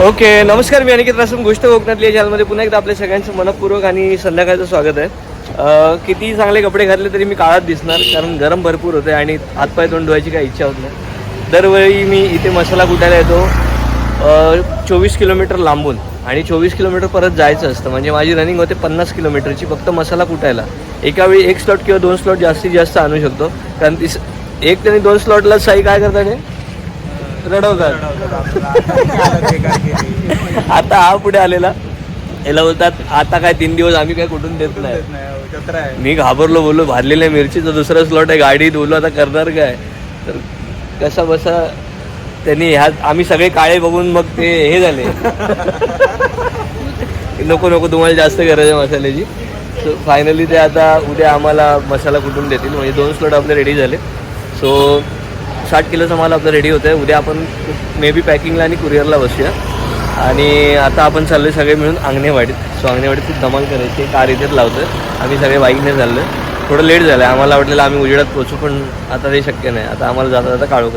Okay नमस्कार मी अनिकेत रासम गोष्ट कोकणातली या चॅनलमध्ये पुन्हा एकदा आपल्या सगळ्यांचं मनपूर्वक आणि संध्याकाळचं स्वागत आहे. किती चांगले कपडे घातले तरी मी काळात दिसणार कारण गरम भरपूर होते आणि हातपाय तोंड धुवायची काही इच्छा होत नाही. दरवेळी मी इथे मसाला कुटायला येतो चोवीस किलोमीटर लांबून आणि चोवीस किलोमीटर परत जायचं असतं. म्हणजे माझी रनिंग होते पन्नास किलोमीटरची फक्त मसाला कुटायला. एका वेळी एक स्लॉट किंवा दोन स्लॉट जास्तीत जास्त आणू शकतो. कारण ती एक त्यांनी दोन स्लॉटला साई काय करतात रडवतात. आता हा पुढे आलेला. याला बोलतात आता काय तीन दिवस आम्ही काय कुठून देत नाही. मी घाबरलो बोललो भारलेल्या मिरचीचा दुसरा स्लॉट आहे गाडीत बोललो आता करणार काय? तर कसा बसा त्यांनी ह्या आम्ही सगळे काळे बघून मग ते हे झाले. नको नको तुम्हाला जास्त गरज आहे मसाल्याची. सो फायनली ते आता उद्या आम्हाला मसाला कुठून देतील? म्हणजे दोन स्लॉट आपले रेडी झाले. सो साठ किलोचा माल आपला रेडी होतं आहे उद्या आपण मे बी पॅकिंगला आणि कुरिअरला बसूया. आणि आता आपण चाललो सगळे मिळून अंगणेवाडीत. सो अंगणेवाडीत खूप धमाल करायची. कार इथेच लावतो आम्ही सगळे बाईकने चाललो थोडं लेट झालं आहे आम्हाला वाटलेलं आम्ही उजेडात पोचू पण आता ते शक्य नाही. आता आम्हाला जाता जाता काळो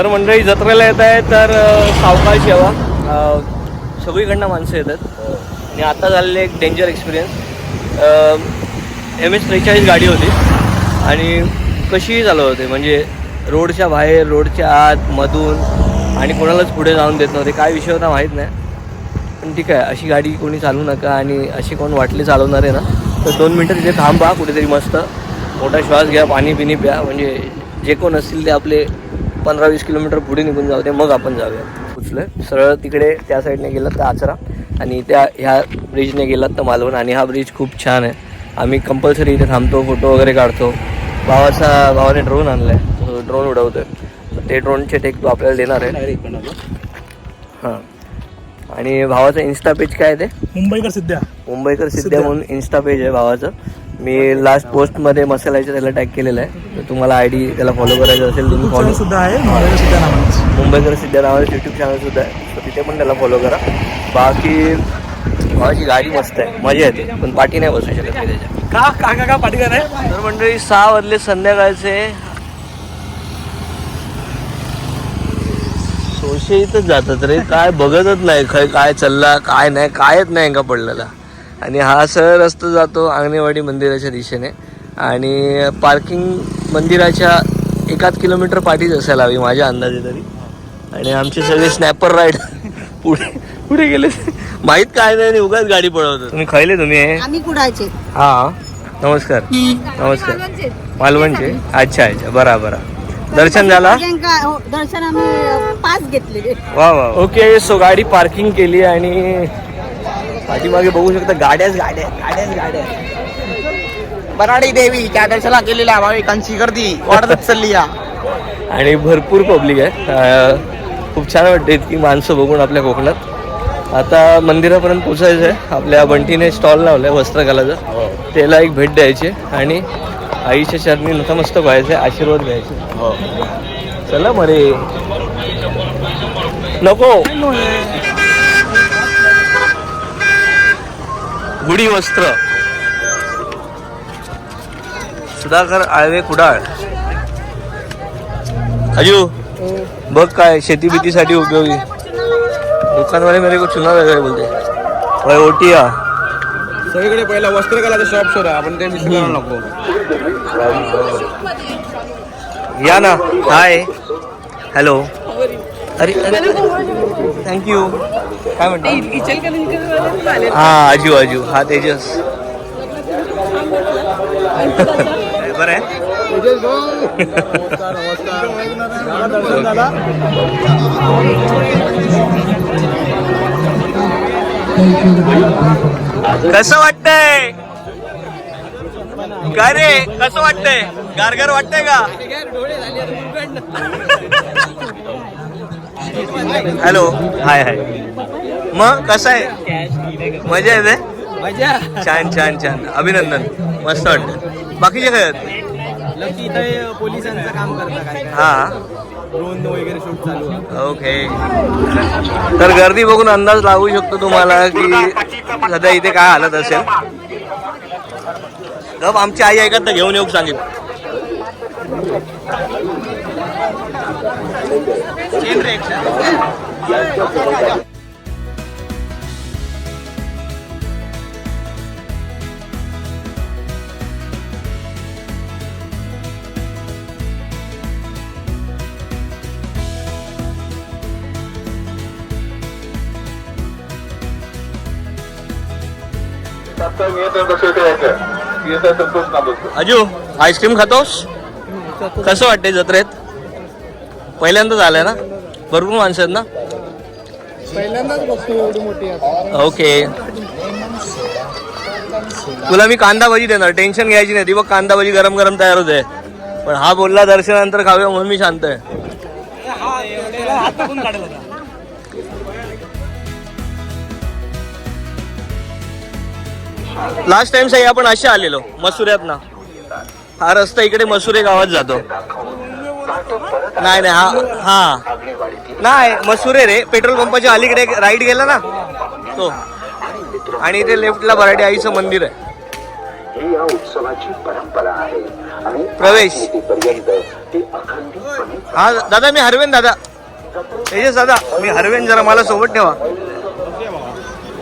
तर मंडळी जत्रेला येत आहे तर अ, सावकाश यावा. सगळीकडनं माणसं येतात. आणि आता झालेले एक डेंजर एक्सपिरियन्स एम एस त्रेचाळीस गाडी होती. आणि कशीही चालू होते. म्हणजे रोडच्या बाहेर रोडच्या आत मधून. आणि कोणालाच पुढे जाऊन देत नव्हते. काय विषय होता माहीत नाही. पण ठीक आहे. अशी गाडी कोणी चालवू नका. आणि अशी कोण वाटली चालवणार आहे ना तर दोन मिनटं तिथे थांबा. कुठेतरी मस्त मोठा श्वास घ्या. पाणी पिणी प्या. म्हणजे जे कोण असतील ते आपले पंधरा वीस किलोमीटर पुढे निघून जाऊ दे मग आपण जाऊया. उचलं सरळ तिकडे त्या साईडने गेलात तर आचरा. आणि त्या ह्या ब्रिजने गेलात तर मालवण. आणि हा ब्रिज खूप छान आहे. आम्ही कंपल्सरी इथे थांबतो फोटो वगैरे काढतो. भावाचा भावाने ड्रोन आणला आहे ड्रोन उडवतोय. तर ते ड्रोनचे टेक तो आपल्याला देणार आहे. हां. आणि भावाचं इन्स्टा पेज काय आहे ते? मुंबईकर सिद्ध्या. मुंबईकर सिद्ध्या म्हणून इन्स्टा पेज आहे भावाचं. मी लास्ट पोस्टमध्ये मसाल्याचं त्याला टॅग केलेलं आहे. तर तुम्हाला आय डी त्याला फॉलो करायचं असेल तुम्ही फॉलो सुद्धा आहे मुंबईकर सिद्ध्या नावाचं यूट्यूब चॅनल सुद्धा आहे. तर तिथे पण त्याला फॉलो करा. बाकी भावाची गाडी मस्त आहे. मजा येते. पण पाठी नाही बसू शकत मी त्याच्या. का का का का पाटीदार आहे तर मंडळी सहा वाजले संध्याकाळचे. सोशे इथंच जातात रे. काय बघतच नाही. खय काय चालला काय नाही कायच नाही का पडलेला. आणि हा सरळ रस्ता जातो आंगणेवाडी मंदिराच्या दिशेने. आणि पार्किंग मंदिराच्या एकाच किलोमीटर पाठीच असायला हवी माझ्या अंदाजे तरी. आणि आमचे सगळे स्नॅपर राईड पुढे पुढे गेले. माहीत काय नाही आणि उगाच गाडी पळवतो. तुम्ही खायले तुम्ही? हे आम्ही हा नमस्कार. नमस्कार. मालवणचे? अच्छा अच्छा. बरा बरा. दर्शन झाला? हो, दर्शन आम्ही पाच घेतलेले. वा वा. ओके सो गाडी पार्किंग केली आणि पाठीमागे बघू शकता गाड्याच गाड्या गाड्याच गाड्या. बराडी देवी त्या दर्शनाला गेलेल्या भाविकांची गर्दी वाढतच चालली या. आणि भरपूर पब्लिक आहे. खूप छान वाटते इतकी माणसं बघून आपल्या कोकणात. आता मंदिरापर्यंत पोचायचं आहे. आपल्या बंटीने स्टॉल लावलाय वस्त्रकलाचं. त्याला एक भेट द्यायची आहे. आणि आईच्या चरणी नतमस्तक व्हायचं आहे आशीर्वाद घ्यायचे चला मरे. नको. गुढी वस्त्र. सुधाकर आळवे कुडाळ. अजू बघ काय शेती बितीसाठी उपयोगी. दुकानवाले मेरे को चुना वगैरे बोलते. ओटिया. सगळीकडे पहिला वस्त्रकलाचा शॉप शोध. आपण ते नको. या ना. हाय हॅलो अरे थँक्यू काय म्हणतो हा। आजू आजू. हा तेजस. बरं. आहे कसं वाटतंय? काय रे? कसं वाटतंय? गारगार वाटतंय का? हॅलो. हाय हाय. मग कसं आहे? मजा येते? छान छान छान. अभिनंदन. मस्त वाटतं बाकीचे काय इथे पोलिसांचं काम करता काय? हा. ड्रोन वगैरे शूट चालू आहे. ओके. तर गर्दी बघून अंदाज लागू शकतो तुम्हाला की सध्या इथे काय हालत असेल. गप आमची आई ऐकत तर घेऊन येऊ सांगेल अजू आईस्क्रीम खातोस? कसं वाटते जत्रेत? पहिल्यांदाच आलंय ना? भरपूर माणसं आहेत ना? पहिल्यांदाच बघतो एवढी मोठी ओके. तुला मी कांदा भाजी देणार टेन्शन घ्यायची नाही. ती बघ कांदा भाजी गरम गरम तयार होते पण हा बोलला दर्शनानंतर खाऊया म्हणून मी शांत आहे लास्ट टाइम साई आपण असे आलेलो मसुऱ्यात ना हा रस्ता इकडे मसुरे गावात जातो. नाही नाही हा हा. नाही मसुरे रे. पेट्रोल पंपाच्या अलीकडे एक राईट गेला ना. तो. आणि इथे लेफ्टला बराटे आईचं मंदिर आहे. ही या उत्सवाची परंपरा आहे. आणि प्रवेश. पर्यंत ती अखंडितपणे हा दादा मी हरवेन दादा. तेजस दादा मी हरवेन जरा मला सोबत ठेवा.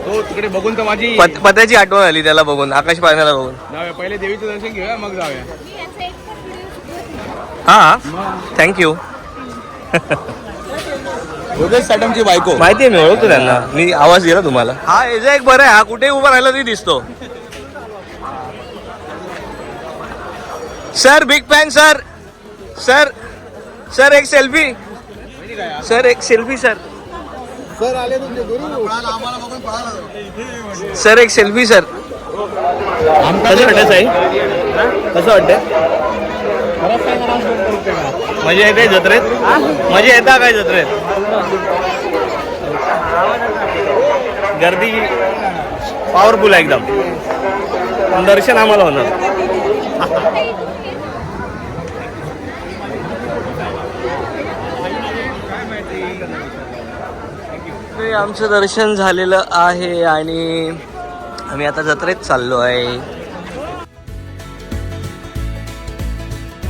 हो तिकडे बघून तर माझी पत पत्याची आठवण आली त्याला बघून आकाश पाळण्याला बघून. जाऊया पहिले देवीचं दर्शन घेऊया मग जाऊया. हा थँक्यू योगेश सॅटमची बायको. माहिती आहे मी ओळखतो त्यांना. मी आवाज दिला तुम्हाला. हा याचा एक बरं आहे हा. कुठे उभा राहिला तरी दिसतो. Sir big fan sir sir sir एक सेल्फी सर एक सेल्फी सर सर आले तुमचे गुरु सर एक सेल्फी सर कसं वाटतं साई? कसं वाटतं मजा येते जत्रेत? मजा येता काय जत्रेत? गर्दी पॉवरफुल आहे एकदम. पण दर्शन आम्हाला होणार. ते आमचं दर्शन झालेलं आहे आणि आम्ही आता जत्रेत चाललो आहे.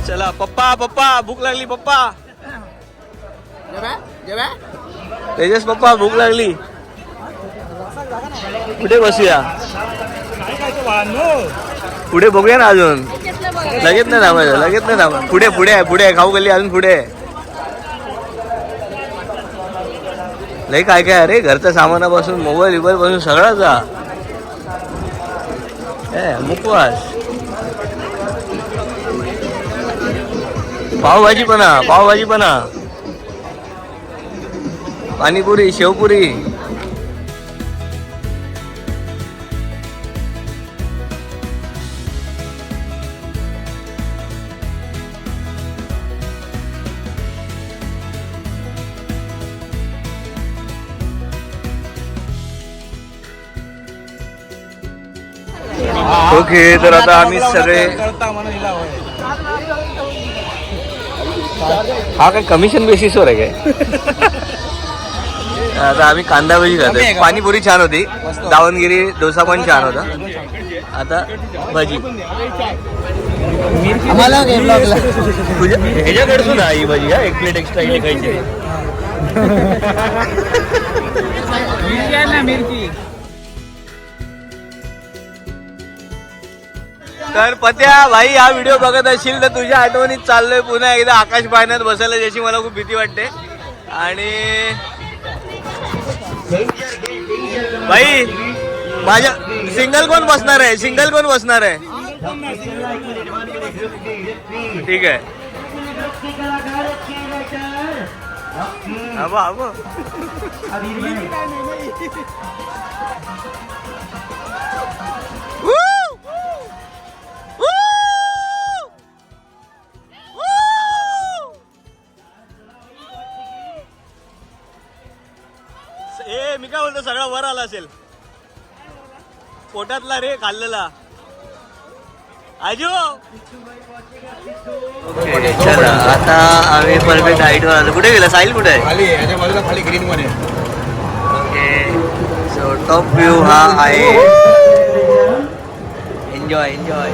चला पप्पा पप्पा भूक लागली पप्पा. तेजस पप्पा भूक लागली. कुठे बसूया? पुढे बघूया ना अजून. लगेच नाही थांबायचं लगेच नाही थांबा. पुढे पुढे आहे पुढे आहे खाऊ गल्ली अजून पुढे. लय काय काय अरे घरच्या सामानापासून मोबाईल बिबाईल पासून सगळा जा. मुकवास. पावभाजी बना पावभाजी पणा पाणीपुरी शेवपुरी. ओके तर आता आम्ही सगळे कळता म्हणून हिला होय. हा काय कमिशन बेसिसवर आहे काय? आता आम्ही कांदा भजी खातोय पाणीपुरी छान होती. दावणगिरी डोसा पण छान होता. आता भजी. ह्याच्याकडसून ना ही भजी हा. एक प्लेट एक्स्ट्रा इथे खायची. तर पत्या भाई हा व्हिडिओ बघत असशील तर तुझ्या आठवणीत चाललोय. पुन्हा एकदा आकाश पाहण्यात बसायला ज्याची मला खूप भीती वाटते. आणि भाई माझ्या सिंगल कोण बसणार आहे? सिंगल कोण बसणार आहे? ठीक आहे. आबा आबा. बोलतो सगळा वर आला असेल. पोटातला रे खाल्लेला. आजू! ओके चला आता आम्ही परफेक्ट हाईटवर आलो. कुठे गेला? साहिल कुठे आहे? खाली याच्या बाजूला खाली ग्रीन मध्ये. ओके सो टॉप व्ह्यू हा आहे. Enjoy enjoy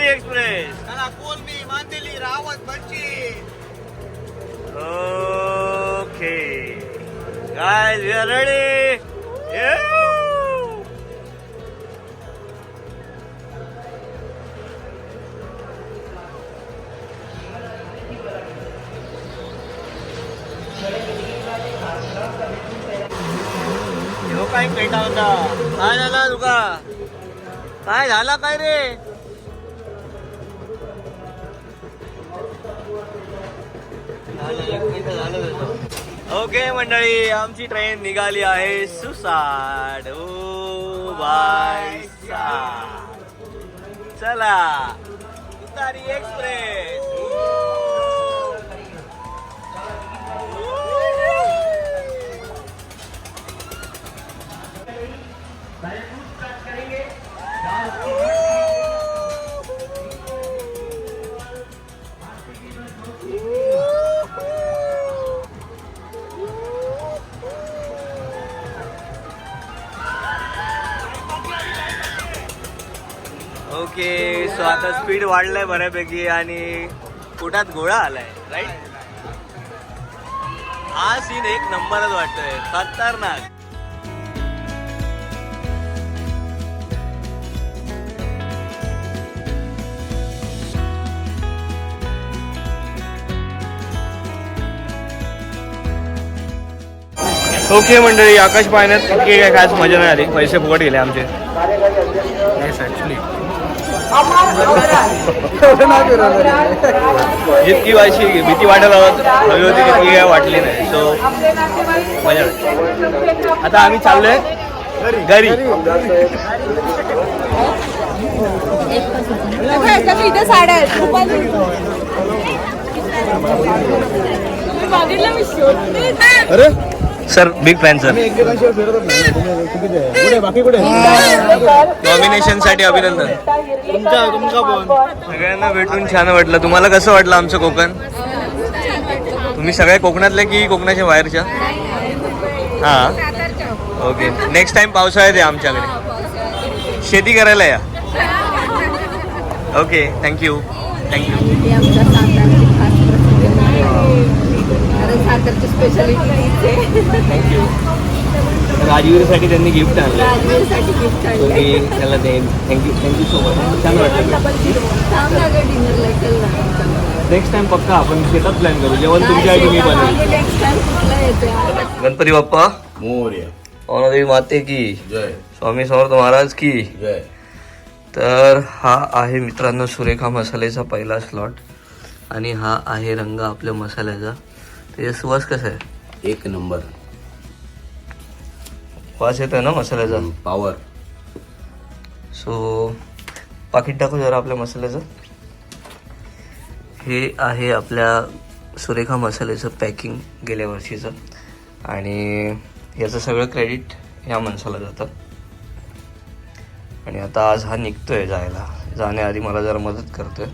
Tutari express okay guys we are ready. yeah! ह्यो काय पेटा होता? काय झाला तुका? काय झाला काय रे? ओके मंडळी आमची ट्रेन निघाली आहे सुसाड ओ बाय चला तुतारी एक्सप्रेस ओके सो आता स्पीड वाढलाय बऱ्यापैकी आणि पोटात गोळा आलाय राईट हा सीन एक नंबरच वाटतोय. खतरनाक. ओके मंडळी आकाश पाहण्यात की काय खास मजा नाही आली. पैसे फुकट गेले आमचे. जितकी वाशी भीती वाटायला हवी होती तितकी काय वाटली नाही. सो मजा आता आम्ही चाललोय घरी. इथे साड्या आहेत अरे सर बिग फॅन सर नॉमिनेशनसाठी अभिनंदन. तुमचा तुमचा पण सगळ्यांना भेटून छान वाटलं. तुम्हाला कसं वाटलं आमचं कोकण? तुम्ही सगळ्या कोकणातल्या की कोकणाच्या बाहेरच्या? हां. ओके नेक्स्ट टाइम पावसाळ्यात आहे आमच्याकडे. शेती करायला या. ओके थँक्यू थँक्यू ही आमच्या सातारची खास प्रसिद्धी आहे. कारण सातारची स्पेशालिटी थँक्यू राजवीरसाठी त्यांनी गिफ्ट आणलं. राजवीरसाठी गिफ्ट तुम्ही त्याला देईन थँक्यू थँक्यू सो मच छान वाटलं. डिनरला चल ना नेक्स्ट टाइम पक्का आपण शेतात प्लॅन करू. जेवण तुमच्या आधी मी बनवेन. नेक्स्ट टाइम कुठला येते. गणपती बाप्पा. मोर्या. पवनादेवी माते की. जय. स्वामी समर्थ महाराज की. जय. तर हा आहे मित्रांनो सुरेखा मसाल्याचा पहिला स्लॉट आणि हा आहे रंग आपल्या मसाल्याचा. त्याचा सुवास कसा आहे? एक नंबर. वास येतोय ना मसाल्याचा? पॉवर सो पाकिट टाकू जरा आपल्या मसाल्याचं. हे आहे आपल्या सुरेखा मसाल्याचं पॅकिंग गेल्या वर्षीचं. आणि याचं सगळं क्रेडिट ह्या माणसाला जातं. आणि आता आज हा निघतोय जायला. जाण्याआधी मला जरा मदत करतोय.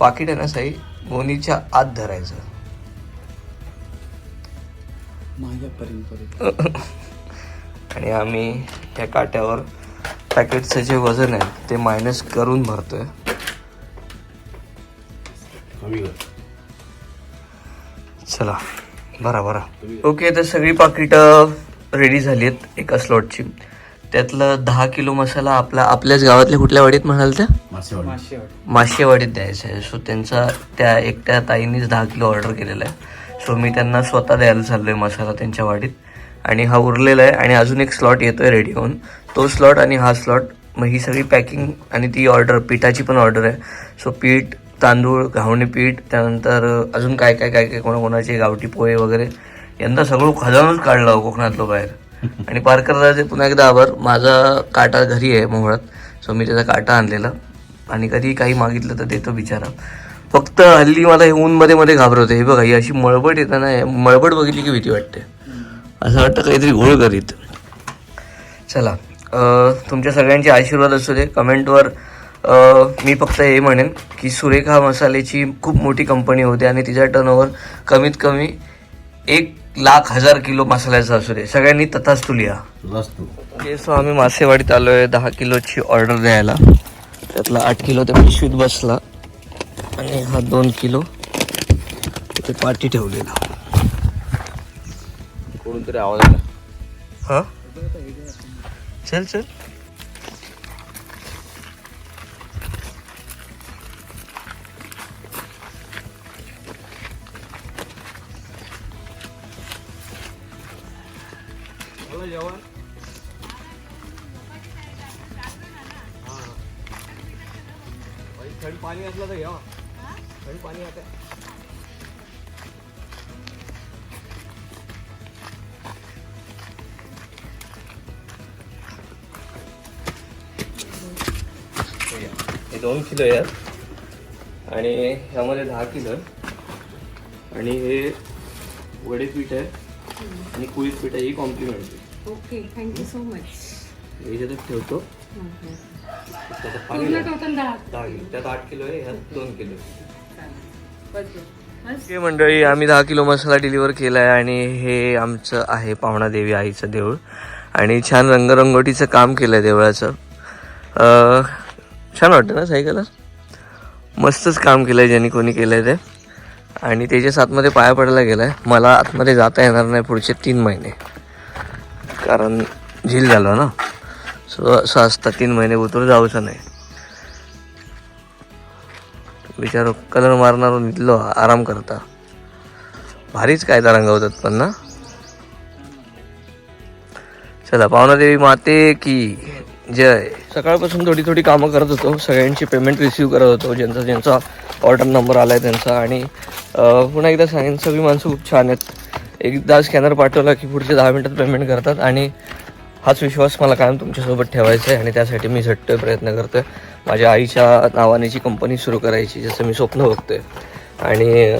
पाकिट आहे ना साई? गोणीच्या आत धरायचं. आणि आम्ही या काट्यावर पॅकेटचं जे वजन आहे ते मायनस करून भरतोय. चला भरा भरा. ओके तर सगळी पाकिटं रेडी झाली आहेत एका स्लॉटची त्यातलं दहा किलो मसाला आपला आपल्याच गावातल्या कुठल्या वाडीत म्हणाल त्या? मासेवाडी. माशेवाडीत द्यायचं आहे. सो त्यांचा त्या एकट्या ताईंनीच दहा किलो ऑर्डर केलेला आहे. सो मी त्यांना स्वतः द्यायला चाललो आहे मसाला त्यांच्या वाडीत. आणि हा उरलेला आहे आणि अजून एक स्लॉट येतो आहे रेडी होऊन. तो स्लॉट आणि हा स्लॉट मग ही सगळी पॅकिंग आणि ती ऑर्डर पिठाची पण ऑर्डर आहे. सो पीठ तांदूळ घावणे पीठ त्यानंतर अजून काय काय काय काय कोणाकोणाचे गावठी पोहे वगैरे. यंदा सगळं खजानच काढलं हो कोकणातलं बाहेर. आणि पारकरदाचे पुन्हा एकदा आभार. माझा काटा घरी आहे मोहळात सो मी त्याचा काटा आणलेला. आणि कधी काही मागितलं तर देतो बिचारा. फक्त हल्ली मला हे ऊनमध्ये मध्ये घाबरवते. हे बघा ही अशी मळबट येतं ना मळबट बघितली की भीती वाटते. असं वाटतं काहीतरी घोळ करीत. चला तुमच्या सगळ्यांचे आशीर्वाद असू दे. कमेंटवर मी फक्त हे म्हणेन की सुरेखा मसाल्याची खूप मोठी कंपनी होते आणि तिचा टर्नओव्हर कमीत कमी एक लाख हजार किलो मसाल्याचा असू दे. सगळ्यांनी तथास्तु लिहा. ओके सो आम्ही मासेवाडीत आलो आहे दहा किलोची ऑर्डर द्यायला. त्यातला आठ किलो त्या पिशवीत बसला. आणि हा दोन किलो तिथे पाठी ठेवलेला. कोणून तरी आवाज आला? हा? चल चल. पाणी असलं तर घ्या. पाणी आता. हे दोन किलो आहेत आणि ह्यामध्ये दहा किलो आहे. आणि हे वडेपीठ आहे. आणि कुळीत पीठ आहे. ही कॉम्प्लिमेंट आहे. Okay thank you so much याच्यातच ठेवतो. त्याच्यात पाणी. टोटल दहा दहा किलो. त्यात आठ किलो आहे. ह्यात दोन किलो बस ओके मंडळी आम्ही दहा किलो मसाला डिलिव्हर केला आहे आणि हे आमचं आहे पावणा देवी आईचं देऊळ. आणि छान रंगरंगोटीचं काम केलं आहे देवळाचं छान वाटतं ना सायकलला? मस्तच काम केलं आहे ज्यांनी कोणी केलं आहे ते. आणि त्याच्याच आतमध्ये पाया पडायला गेला आहे मला आतमध्ये जाता येणार नाही पुढचे तीन महिने. कारण झील झालं ना. सो असं असतं तीन महिने उतरून जाऊचं नाही. बिचारो कलर मारणार निघलो आराम करता. भारीच कायदा रंगवतात पण ना? चला पावनादेवी माते की जय. सकाळपासून थोडी थोडी कामं करत होतो. सगळ्यांची पेमेंट रिसीव्ह करत होतो. ज्यांचा ज्यांचा ऑर्डर नंबर आला आहे त्यांचा. आणि पुन्हा एकदा सांगेन सगळी माणसं खूप छान आहेत. एकदा स्कॅनर पाठवला की पुढचे दहा मिनटात पेमेंट करतात. आणि हाच विश्वास मला कायम तुमच्यासोबत ठेवायचा आहे आणि त्यासाठी मी झट्ट प्रयत्न करतो आहे माझ्या आईच्या नावानेची कंपनी सुरू करायची जसं मी स्वप्न बघतोय. आणि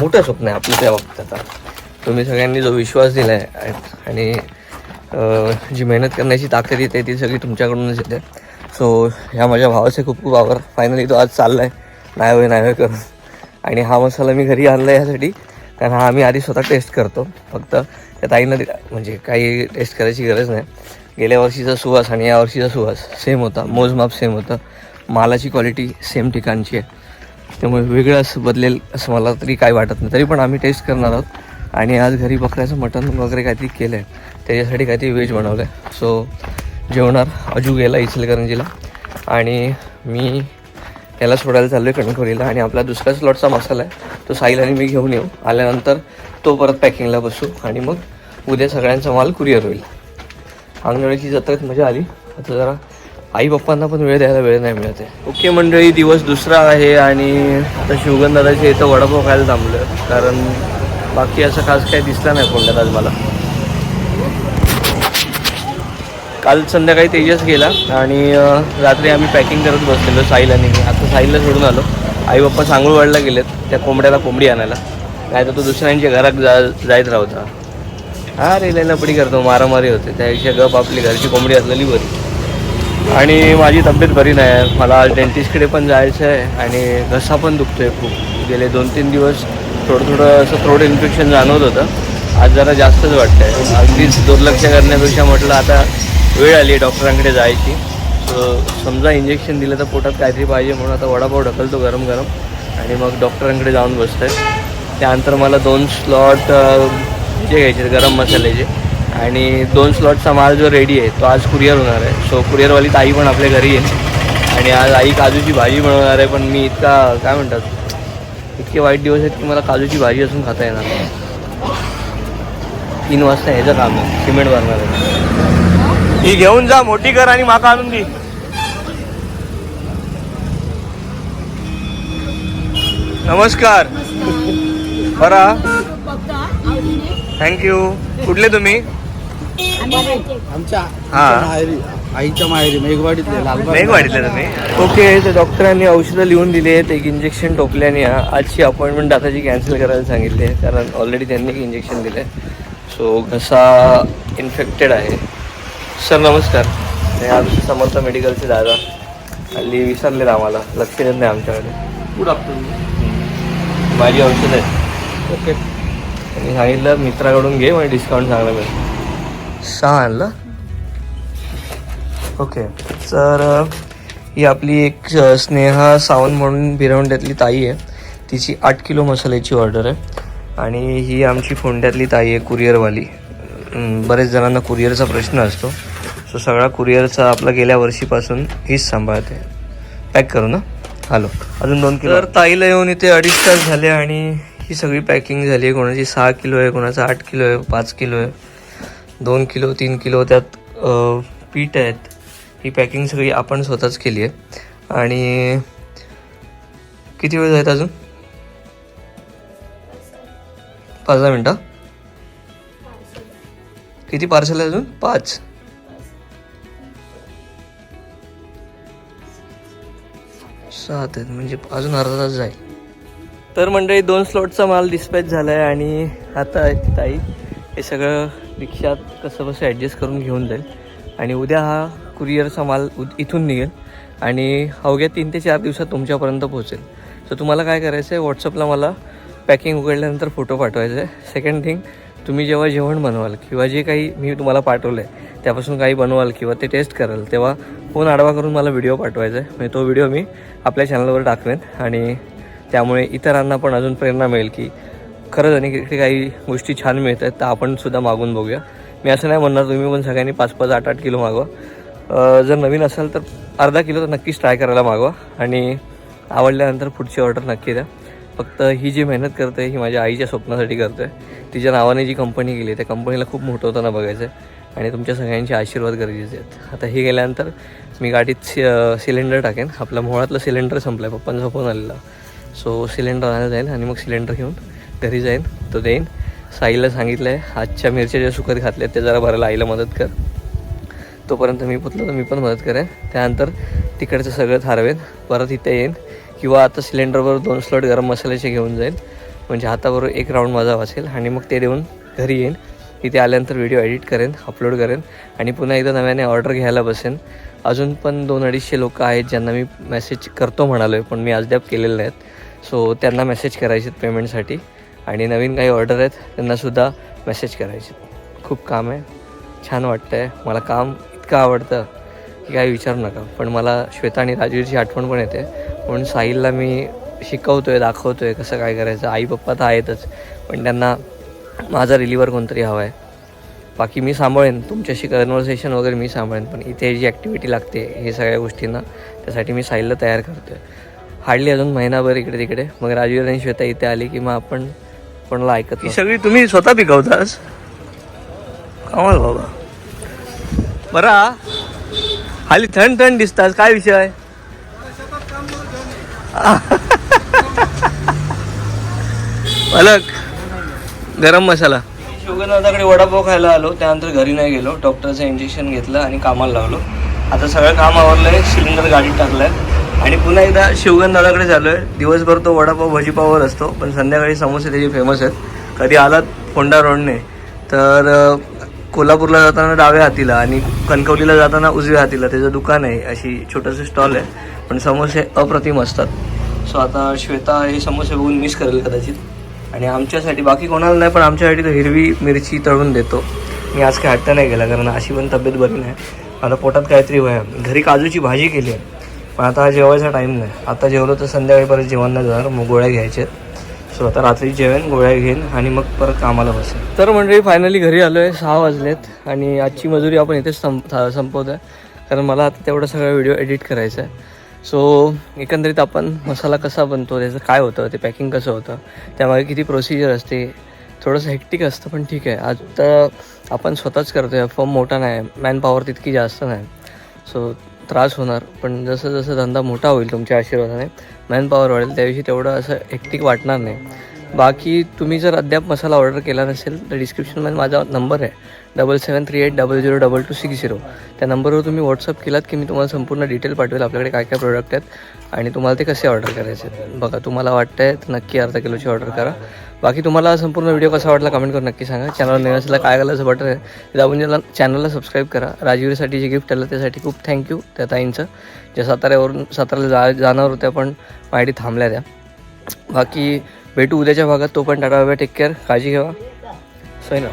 मोठं स्वप्न आहे आपलं त्या बाबतीत आता. तुम्ही सगळ्यांनी जो विश्वास दिला आहे आणि जी मेहनत करण्याची ताकद येते ती सगळी तुमच्याकडूनच येते. सो ह्या माझ्या भावाचे खूप खूप आभार. फायनली तो आज चालला आहे नाही होय नाही होय करून. आणि हा मसाला मी घरी आणला आहे कारण हा आम्ही आधी स्वतः टेस्ट करतो. फक्त त्या आईनं दिला. म्हणजे काही टेस्ट करायची गरज नाही. गेल्या वर्षीचा सुवास आणि या वर्षीचा सुवास सेम होता. मोजमाप सेम होतं. मालाची क्वालिटी सेम ठिकाणची आहे. त्यामुळे वेगळं असं बदलेल असं मला तरी काय वाटत नाही. तरी पण आम्ही टेस्ट करणार आहोत. आणि आज घरी बकऱ्याचं मटण वगैरे काहीतरी केलं आहे त्याच्यासाठी काहीतरी व्हेज बनवलं आहे सो जेवणार अजू गेला इचलकरंजीला. आणि मी याला सोडायला चाललो आहे कणकवलीला. आणि आपला दुसरा स्लॉटचा मसाला आहे. तो साईल आणि मी घेऊन येऊ. आल्यानंतर तो परत पॅकिंगला बसू. आणि मग उद्या सगळ्यांचा माल कुरिअर होईल. आंगणवाडीची जत्रेत मजा आली. आता जरा आई बाप्पांना पण वेळ द्यायला वेळ नाही मिळत आहे. ओके मंडळी दिवस दुसरा आहे आणि आता शिवगंधादाच्या इथं वडापाव खायला थांबलं कारण बाकी असं खास काही दिसला नाही कोंड्यात आज मला. काल संध्याकाळी तेजस गेला आणि रात्री आम्ही पॅकिंग करत बसलेलो साहिल आणि मी. आता साहिलला सोडून आलो. आई बाप्पा सांगूळवाडला गेलेत त्या कोंबड्याला कोंबडी आणायला. नाही तर तो दुसऱ्यांच्या घरात जा जायत राहता. हा रे लपडी करतो मारामारी होते. त्यापेक्षा गप आपली घरची कोंबडी असलेली बरी. आणि माझी तब्येत बरी नाही आहे. मला डेंटिस्टकडे पण जायचं आहे आणि घसा पण दुखतो आहे खूप. गेले दोन तीन दिवस थोडं थोडं असं थ्रोट इन्फेक्शन जाणवत होतं. आज जरा जास्तच वाटतंय. अगदीच दुर्लक्ष करण्यापेक्षा म्हटलं आता वेळ आली आहे डॉक्टरांकडे जायची. समजा इंजेक्शन दिलं तर पोटात काहीतरी पाहिजे म्हणून आता वडापाव ढकलतो गरम गरम आणि मग डॉक्टरांकडे जाऊन बसतोय. त्यानंतर मला दोन स्लॉट जे घ्यायचे गरम मसाल्याचे आणि दोन स्लॉटचा माल जो रेडी आहे तो आज कुरिअर होणार आहे. सो कुरिअरवाली ताई पण आपल्या घरी येईल. आणि आज आई काजूची भाजी बनवणार आहे पण मी इतका काय म्हणतात इतके वाईट दिवस आहेत की मला काजूची भाजी असून खाता येणार नाही. तीन वाजता ह्याचं काम आहे सिमेंट भरणार आहे. ही घेऊन जा मोठी कर आणि माका आणून दे. नमस्कार. बरा. थँक्यू कुठले तुम्ही? आमच्या हा. आईच्या माहेरी मेघवाडीतले मेघवाडीतले तुम्ही? ओके तर डॉक्टरांनी औषधं लिहून दिली आहेत. एक इंजेक्शन टोपल्याने आजची अपॉइंटमेंट दाताची कॅन्सल करायला सांगितली आहे. कारण ऑलरेडी त्यांनी एक इंजेक्शन दिलं आहे सो घसा इन्फेक्टेड आहे. सर नमस्कार. हे आमचे समर्थ मेडिकलचे दादा. हल्ली विसरलेत आम्हाला. लक्ष देत नाही आमच्याकडे. गुड आफ्टरनून माझी औषध आहेत. ओके त्यांनी सांगितलं मित्राकडून घे म्हणजे डिस्काउंट चांगलं मिळेल. सहा आणलं ओके. तर ही आपली एक स्नेहा सावंत म्हणून भिरवंड्यातली ताई आहे. तिची आठ किलो मसाल्याची ऑर्डर आहे. आणि ही आमची फोंड्यातली ताई आहे कुरिअरवाली. बरेच जणांना कुरिअरचा प्रश्न असतो. सो सगळा कुरिअरचा आपला गेल्या वर्षीपासून हीच सांभाळते. पॅक करू ना? हॅलो अजून दोन किलो. तर ताईला येऊन इथे अडीच तास झाले आणि ही सगळी पॅकिंग झाली आहे. कोणाची सहा किलो आहे कोणाचं आठ किलो आहे पाच किलो आहे. दोन किलो तीन किलो त्यात पीठ आहेत. ही पॅकिंग सगळी आपण स्वतःच केली आहे. आणि किती वेळ आहेत अजून? पाच दहा मिनटं? किती पार्सल आहे अजून? पाच. सात आहेत. म्हणजे अजून अर्धा तास जाईल. तर मंडळी दोन स्लॉटचा माल डिस्पॅच झाला आहे आणि आता ताई हे सगळं रिक्षात कसं कसं ॲडजस्ट करून घेऊन जाईल. आणि उद्या हा कुरिअरचा माल उ इथून निघेल आणि अवघ्या तीन ते चार दिवसात तुमच्यापर्यंत पोहोचेल. सो तुम्हाला काय करायचं आहे व्हॉट्सअपला मला पॅकिंग उघडल्यानंतर फोटो पाठवायचा आहे सेकंड थिंग तुम्ही जेव्हा जेवण बनवाल किंवा जे काही मी तुम्हाला पाठवलं आहे त्यापासून काही बनवाल किंवा ते टेस्ट कराल तेव्हा फोन आडवा करून मला व्हिडिओ पाठवायचा आहे म्हणजे तो व्हिडिओ मी आपल्या चॅनलवर टाकवेन आणि त्यामुळे इतरांना पण अजून प्रेरणा मिळेल की खरंच आणि इकडे काही गोष्टी छान मिळत आहेत तर आपण सुद्धा मागून बघूया. मी असं नाही म्हणणार तुम्ही पण सगळ्यांनी पाच पाच आठ आठ किलो मागवा. जर नवीन असाल तर अर्धा किलो तर नक्कीच ट्राय करायला मागवा. आणि आवडल्यानंतर पुढची ऑर्डर नक्की द्या. फक्त ही जी मेहनत करते ही माझ्या आईच्या स्वप्नासाठी करते. तिच्या नावाने जी कंपनी गेली त्या कंपनीला खूप मोठं होताना बघायचं आहे आणि तुमच्या सगळ्यांचे आशीर्वाद गरजेचे आहेत. आता हे गेल्यानंतर मी गाडीत सि सिलेंडर टाकेन. आपल्या मोहळातलं सिलेंडर संपलं आहे पप्पांचा फोन आलेला. सो सिलेंडर आणायला जाईल आणि मग सिलेंडर घेऊन घरी जाईन तो देईन. साईला सांगितलं आहे आजच्या मिरच्या ज्या सुकत घातल्या त्या जरा भरायला आईला मदत कर. तोपर्यंत मी पुतलं तर मी पण मदत करेन. त्यानंतर तिकडचं सगळं थारवेन. परत इथे येईन. किंवा आता सिलेंडरवर दोन स्लॉट गरम मसाल्याचे घेऊन जाईन म्हणजे हाताबरोबर एक राऊंड माझा वाचेल आणि मग ते देऊन घरी येईन. इथे आल्यानंतर व्हिडिओ एडिट करेन अपलोड करेन आणि पुन्हा एकदा नव्याने ऑर्डर घ्यायला बसेन. अजून पण दोन अडीचशे लोकं आहेत ज्यांना मी मेसेज करतो म्हणालो आहे पण मी अद्याप केलेले नाहीत. सो त्यांना मेसेज करायचे पेमेंटसाठी आणि नवीन काही ऑर्डर आहेत त्यांनासुद्धा मेसेज करायचे खूप काम आहे. छान वाटतं आहे मला काम इतकं आवडतं की काही विचारू नका. पण मला श्वेता आणि राजवीरची आठवण पण येते. म्हणून साहिलला मी शिकवतो आहे दाखवतो आहे कसं काय करायचं. आई पप्पा तर आहेतच. पण त्यांना माझा रिलिव्हर कोणतरी हवा आहे बाकी मी सांभाळेन. तुमच्याशी कन्व्हर्सेशन वगैरे मी सांभाळेन. पण इथे जी ॲक्टिव्हिटी लागते हे सगळ्या गोष्टींना त्यासाठी मी साहिलला तयार करतो आहे हार्डली अजून महिनाभर इकडे तिकडे. मग राजवीर आणि श्वेता इथे आली की मग आपण कोणाला ऐकत ही सगळी तुम्ही स्वतः पिकवतास कमाल बाबा. बरा हाली थंड थंड दिसतात काय विषय अलग. गरम मसाला. शिवगणनाथाकडे वडापाव खायला आलो. त्यानंतर घरी नाही गेलो. डॉक्टरचं इंजेक्शन घेतलं आणि कामाला लावलो. आता सगळं काम आवरलंय. सिलेंडर गाडीत टाकलंय. आणि पुन्हा एकदा शिवगंधाळाकडे झालो आहे दिवसभर तो वडापाव भजीपावर असतो पण संध्याकाळी समोसे त्याचे फेमस आहेत. कधी आलात फोंडा रोडने तर कोल्हापूरला जाताना डाव्या हातीला आणि कणकवलीला जाताना उजव्या हातीला. त्याचं दुकान आहे अशी छोटंसं स्टॉल आहे पण समोसे अप्रतिम असतात. सो आता श्वेता हे समोसे बघून मिस करेल कदाचित. आणि आमच्यासाठी बाकी कोणाला नाही पण आमच्यासाठी तर हिरवी मिरची तळून देतो. मी आज काय हट्ट नाही केला कारण अशी पण तब्येत बरी नाही. आता पोटात काहीतरी व्हाय घरी काजूची भाजी केली आहे. पण आता जेवायचा टाईम नाही. आता जेवलो तर संध्याकाळी परत जेवण नाही जाणार मग गोळ्या घ्यायच्या सो आता रात्री जेवेन गोळ्या घेईन आणि मग परत कामाला बसेल तर मंडळी फायनली घरी आलो आहे सहा वाजलेत आणि आजची मजुरी आपण इथेच संप संपवतो संपवत आहे कारण मला आता तेवढा सगळा व्हिडिओ एडिट करायचा आहे. सो एकंदरीत आपण मसाला कसा बनतो त्याचं काय होतं ते पॅकिंग कसं होतं त्यामागे किती प्रोसिजर असते थोडंसं हेक्टिक असतं पण ठीक आहे. आता आपण स्वतःच करतो आहे फॉर्म मोठा नाही मॅन पॉवर तितकी जास्त नाही. सो त्रास होणार पण जसं जसं धंदा मोठा होईल तुमच्या आशीर्वादाने मॅनपॉवर वाढेल त्याविषयी तेवढं असं हेक्टिक वाटणार नाही. बाकी तुम्ही जर अद्याप मसाला ऑर्डर केला नसेल तर डिस्क्रिप्शनमध्ये माझा नंबर आहे. Double seven three eight double zero double two six zero त्या नंबरवर तुम्ही व्हॉट्सअप केलात की मी तुम्हाला संपूर्ण डिटेल पाठवेल आपल्याकडे काय काय प्रोडक्ट आहेत. आणि तुम्हाला ते कसे ऑर्डर करायचे बघा तुम्हाला वाटतं आहे तर नक्की अर्धा किलोची ऑर्डर करा. बाकी तुम्हाला संपूर्ण व्हिडिओ कसा वाटला कमेंट करून नक्की सांगा. चॅनल नवीन काय घालायचं बटन आहे ते दाबून ज्याला चॅनलला सबस्क्राईब करा. राजवीरसाठी जे गिफ्ट आलं त्यासाठी खूप थँक्यू त्या ताईंचं. ज्या साताऱ्यावरून साताऱ्याला जा जाणार होत्या पण माहिती थांबल्या त्या. बाकी भेटू उद्याच्या भागात तो पण टाटा बाबा टेक केअर काळजी घ्यावा सैना